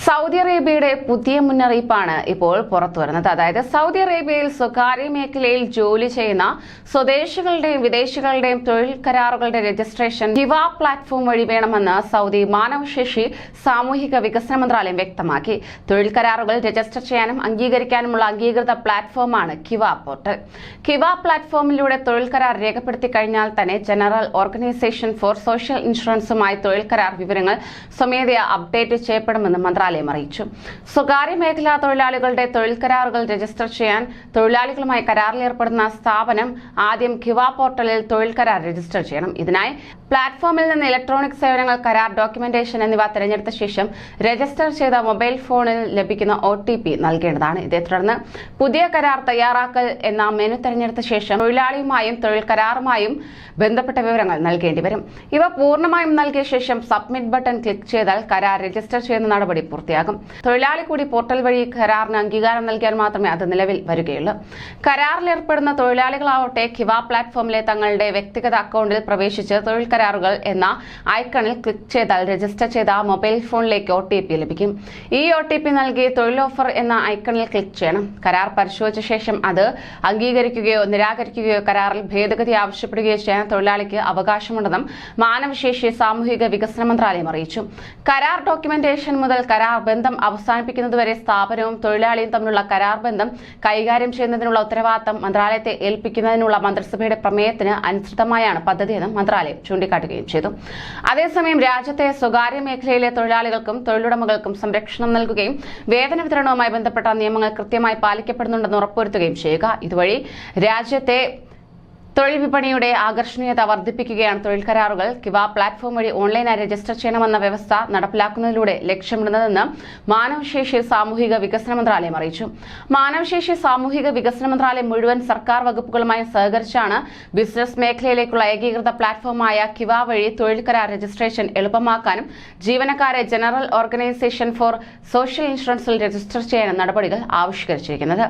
Saudi അറേബ്യയുടെ പുതിയ മുന്നറിയിപ്പാണ് ഇപ്പോൾ പുറത്തു വരുന്നത്. അതായത് സൗദി അറേബ്യയിൽ സ്വകാര്യ മേഖലയിൽ ജോലി ചെയ്യുന്ന സ്വദേശികളുടെയും വിദേശികളുടെയും തൊഴിൽ കരാറുകളുടെ രജിസ്ട്രേഷൻ ഹിവ പ്ലാറ്റ്ഫോം വഴി വേണമെന്ന് സൗദി മാനവശേഷി സാമൂഹിക വികസന മന്ത്രാലയം വ്യക്തമാക്കി. തൊഴിൽ കരാറുകൾ രജിസ്റ്റർ ചെയ്യാനും അംഗീകരിക്കാനുമുള്ള അംഗീകൃത പ്ലാറ്റ്ഫോമാണ് കിവ പോർട്ടൽ കിവ പ്ലാറ്റ്ഫോമിലൂടെ തൊഴിൽ കരാർ രേഖപ്പെടുത്തി കഴിഞ്ഞാൽ തന്നെ ജനറൽ ഓർഗനൈസേഷൻ ഫോർ സോഷ്യൽ ഇൻഷുറൻസുമായി തൊഴിൽ കരാർ വിവരങ്ങൾ സ്വമേധയാ അപ്ഡേറ്റ് ചെയ്യപ്പെടുമെന്ന് മന്ത്രാലയം അറിയിച്ചു. സ്വകാര്യ മേഖലാ തൊഴിലാളികളുടെ തൊഴിൽ കരാറുകൾ രജിസ്റ്റർ ചെയ്യാൻ തൊഴിലാളികളുമായി കരാറിലേർപ്പെടുന്ന സ്ഥാപനം ആദ്യം കിവ പോർട്ടലിൽ തൊഴിൽ കരാർ രജിസ്റ്റർ ചെയ്യണം. ഇതിനായി പ്ലാറ്റ്ഫോമിൽ നിന്ന് ഇലക്ട്രോണിക് സേവനങ്ങൾ കരാർ ഡോക്യുമെന്റേഷൻ എന്നിവ തിരഞ്ഞെടുത്ത ശേഷം രജിസ്റ്റർ ചെയ്ത മൊബൈൽ ഫോണിൽ ലഭിക്കുന്ന ഒ ടി പി നൽകേണ്ടതാണ്. ഇതേ തുടർന്ന് പുതിയ കരാർ തയ്യാറാക്കൽ എന്ന മെനു തിരഞ്ഞെടുത്ത ശേഷം തൊഴിലാളിയുമായും തൊഴിൽ കരാറുമായും ബന്ധപ്പെട്ട വിവരങ്ങൾ നൽകേണ്ടി വരും. ഇവ പൂർണമായും നൽകിയ ശേഷം സബ്മിറ്റ് ബട്ടൺ ക്ലിക്ക് ചെയ്താൽ കരാർ രജിസ്റ്റർ ചെയ്യുന്ന നടപടി പൂർത്തിയാകും തൊഴിലാളി കൂടി പോർട്ടൽ വഴി കരാറിന് അംഗീകാരം നൽകിയാൽ മാത്രമേ അത് നിലവിൽ വരികയുള്ളൂ. കരാറിലേർപ്പെടുന്ന തൊഴിലാളികളാവട്ടെ കിവ പ്ലാറ്റ്ഫോമിലെ തങ്ങളുടെ വ്യക്തിഗത അക്കൗണ്ടിൽ പ്രവേശിച്ച് തൊഴിൽ കരാറുകൾ എന്ന ഐക്കണിൽ ക്ലിക്ക് ചെയ്താൽ രജിസ്റ്റർ ചെയ്ത മൊബൈൽ ഫോണിലേക്ക് ഒ ലഭിക്കും. ഈ ഒ നൽകി തൊഴിൽ ഓഫർ എന്ന ഐക്കണിൽ ക്ലിക്ക് ചെയ്യണം. കരാർ പരിശോധിച്ച ശേഷം അത് അംഗീകരിക്കുകയോ നിരാകരിക്കുകയോ കരാറിൽ ഭേദഗതി ആവശ്യപ്പെടുകയോ ചെയ്യാൻ തൊഴിലാളിക്ക് അവകാശമുണ്ടെന്നും മാനവശേഷി സാമൂഹിക വികസന മന്ത്രാലയം അറിയിച്ചു. കരാർ ഡോക്യുമെന്റേഷൻ മുതൽ കരാർ ബന്ധം അവസാനിപ്പിക്കുന്നതുവരെ സ്ഥാപനവും തൊഴിലാളിയും തമ്മിലുള്ള കരാർ ബന്ധം കൈകാര്യം ചെയ്യുന്നതിനുള്ള ഉത്തരവാദിത്തം മന്ത്രാലയത്തെ ഏൽപ്പിക്കുന്നതിനുള്ള മന്ത്രിസഭയുടെ പ്രമേയത്തിന് അനുസൃതമായാണ് പദ്ധതിയെന്നും മന്ത്രാലയം ചൂണ്ടിക്കാട്ടുകയും ചെയ്തു. അതേസമയം രാജ്യത്തെ സ്വകാര്യ മേഖലയിലെ തൊഴിലാളികൾക്കും തൊഴിലുടമകൾക്കും സംരക്ഷണം നൽകുകയും വേതന വിതരണവുമായി ബന്ധപ്പെട്ട നിയമങ്ങൾ കൃത്യമായി പാലിക്കപ്പെടുന്നുണ്ടെന്ന് ഉറപ്പുവരുത്തുകയും ചെയ്യുക. ഇതുവഴി രാജ്യത്തെ തൊഴിൽ വിപണിയുടെ ആകർഷണീയത വർദ്ധിപ്പിക്കുകയാണ് തൊഴിൽ കരാറുകൾ കിവ പ്ലാറ്റ്ഫോം വഴി ഓൺലൈനായി രജിസ്റ്റർ ചെയ്യണമെന്ന വ്യവസ്ഥ നടപ്പിലാക്കുന്നതിലൂടെ ലക്ഷ്യമിടുന്നതെന്ന് മാനവശേഷി സാമൂഹിക വികസന മന്ത്രാലയം അറിയിച്ചു. മാനവശേഷി സാമൂഹിക വികസന മന്ത്രാലയം മുഴുവൻ സർക്കാർ വകുപ്പുകളുമായി സഹകരിച്ചാണ് ബിസിനസ് മേഖലയിലേക്കുള്ള ഏകീകൃത പ്ലാറ്റ്ഫോമായ കിവ വഴി തൊഴിൽ കരാർ രജിസ്ട്രേഷൻ എളുപ്പമാക്കാനും ജീവനക്കാരെ ജനറൽ ഓർഗനൈസേഷൻ ഫോർ സോഷ്യൽ ഇൻഷുറൻസിൽ രജിസ്റ്റർ ചെയ്യാനും നടപടികൾ ആവിഷ്കരിച്ചിരിക്കുന്നത്.